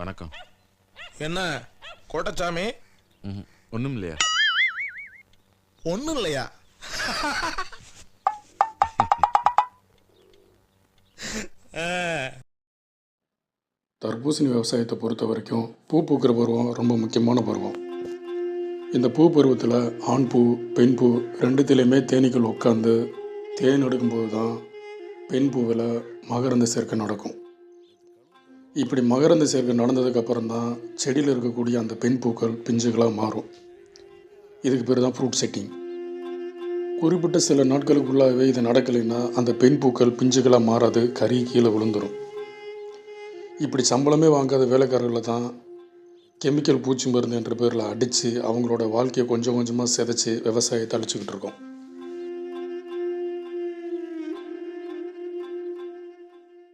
வணக்கம். என்ன கோட்டச்சாமி? ம் ஒன்றும் இல்லையா? ஒன்றும் இல்லையா? தர்பூசணி விவசாயத்தை பொறுத்த வரைக்கும் பூ பூக்கிற பருவம் ரொம்ப முக்கியமான பருவம். இந்த பூ பருவத்தில் ஆண் பூ பெண் பூ ரெண்டுத்திலையுமே தேனீக்கள் உட்காந்து தேன் எடுக்கும்போது தான் பெண் பூவில் மகரந்த சேர்க்கை நடக்கும். இப்படி மகரந்த சேர்க்கை நடந்ததுக்கப்புறம் தான் செடியில் இருக்கக்கூடிய அந்த பெண் பூக்கள் பிஞ்சுகளாக மாறும். இதுக்கு பேர் தான் ஃப்ரூட் செட்டிங் குறிப்பிட்ட சில நாட்களுக்குள்ளாகவே இது நடக்கலைன்னா அந்த பெண் பூக்கள் பிஞ்சுகளாக மாறாது கறி கீழே விழுந்துடும் இப்படி சம்பளமே வாங்காத வேலைக்காரர்களை தான் கெமிக்கல் பூச்சி மருந்து என்ற பேரில் அடித்து அவங்களோட வாழ்க்கையை கொஞ்சம் கொஞ்சமாக சிதைச்சி விவசாயத்தை அழிச்சிக்கிட்டு இருக்கோம்.